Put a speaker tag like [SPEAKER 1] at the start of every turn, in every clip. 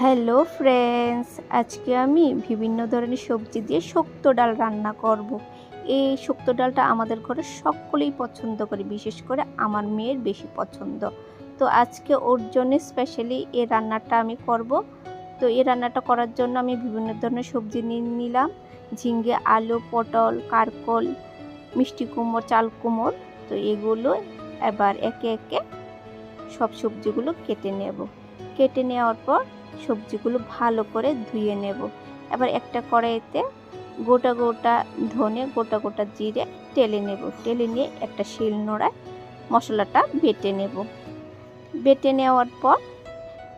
[SPEAKER 1] Hello friends, আজকে আমি বিভিন্ন ধরনের সবজি দিয়ে শক্ত ডাল রান্না করব। এই শক্ত ডালটা আমাদের ঘরে সকলেই পছন্দ করে, বিশেষ করে আমার মেয়ের বেশি পছন্দ। তো আজকে ওর জন্য স্পেশালি এই রান্নাটা আমি করব। তো এই রান্নাটা করার জন্য আমি বিভিন্ন ধরনের সবজি নিয়ে নিলাম। ঝিঙ্গে আলু, পটল, কারকল, মিষ্টি কুমড়ো, চাল কুমড়ো, তো এগুলো এবার একে একে সব সবজিগুলো কেটে নেব। কেটে নেওয়ার পর সবজিগুলো ভালো করে ধুয়ে নেব। এবার একটা কড়াইতে গোটা গোটা ধনে, গোটা গোটা জিরে টেলে নেব। টেলে নিয়ে একটা শিল নোড়ায় মশলাটা বেটে নেব। বেটে নেওয়ার পর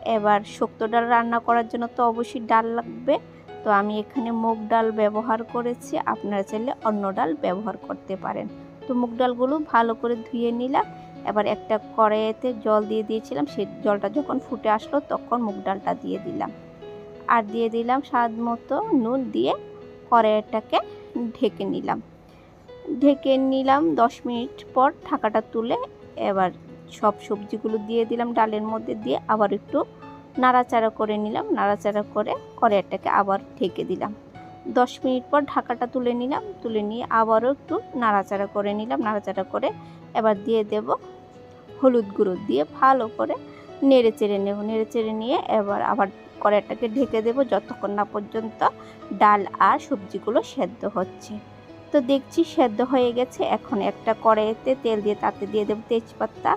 [SPEAKER 1] এবার শক্ত ডাল রান্না করার জন্য তো অবশ্যই ডাল লাগবে। তো আমি এখানে মুগ ডাল ব্যবহার করেছি। আপনারা চাইলে অন্য ডাল ব্যবহার করতে পারেন। তো মুগ ডালগুলো ভালো করে ধুয়ে নিলাম। এবার একটা কড়াইতে জল দিয়ে দিয়েছিলাম সেই জলটা যখন ফুটে আসলো তখন মুগ ডালটা দিয়ে দিলাম। আর দিয়ে দিলাম স্বাদ মতো নুন দিয়ে কড়াইটাকে ঢেকে নিলাম। ঢেকে নিলাম দশ মিনিট পর ঢাকাটা তুলে এবার সব সবজিগুলো দিয়ে দিলাম ডালের মধ্যে দিয়ে, আবার একটু নাড়াচাড়া করে নিলাম, নাড়াচাড়া করে কড়াইটাকে আবার ঢেকে দিলাম। দশ মিনিট পর ঢাকাটা তুলে নিলাম, তুলে নিয়ে আবারও একটু নাড়াচাড়া করে নিলাম, নাড়াচাড়া করে এবার দিয়ে দেব হলুদ গুঁড়ো দিয়ে ভালো করে নেড়ে চেড়ে নেব। নেড়ে চেড়ে নিয়ে এবার আবার কড়াইটাকে ঢেকে দেব যতক্ষণ না পর্যন্ত ডাল আর সবজিগুলো সেদ্ধ হচ্ছে। তো দেখছি সেদ্ধ হয়ে গেছে। এখন একটা কড়াইতে তেল দিয়ে তাতে দিয়ে দেবো তেজপাতা,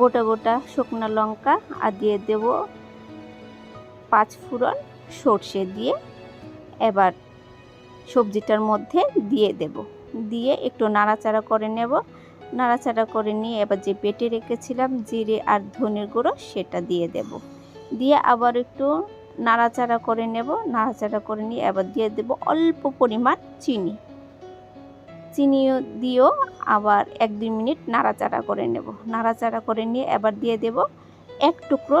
[SPEAKER 1] গোটা গোটা শুকনো লঙ্কা আর দিয়ে দেব পাঁচ ফোড়ন সর্ষে দিয়ে। এবার সবজিটার মধ্যে দিয়ে দেব। দিয়ে একটু নাড়াচাড়া করে নেব। নাড়াচাড়া করে নিয়ে এবার যে বেটে রেখেছিলাম জিরে আর ধনের গুঁড়ো সেটা দিয়ে দেব। দিয়ে আবার একটু নাড়াচাড়া করে নেব। নাড়াচাড়া করে নিয়ে এবার দিয়ে দেব অল্প পরিমাণ চিনি। চিনিও দিয়েও আবার এক দুই মিনিট নাড়াচাড়া করে নেব। নাড়াচাড়া করে নিয়ে এবার দিয়ে দেব এক টুকরো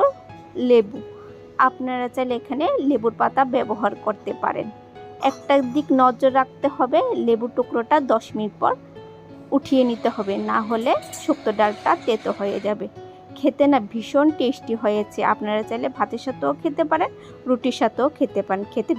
[SPEAKER 1] লেবু। আপনারা চাইলে এখানে লেবুর পাতা ব্যবহার করতে পারেন। একটা দিক নজর রাখতে হবে লেবু টুকরোটা দশ মিনিট পর উঠিয়ে নিতে হবে, না হলে শুক্তো ডালটা তেতো হয়ে যাবে। খেতে না ভীষণ টেস্টি হয়েছে। আপনারা চাইলে ভাতের সাথেও খেতে পারেন, রুটির সাথেও খেতে পারেন। খেতে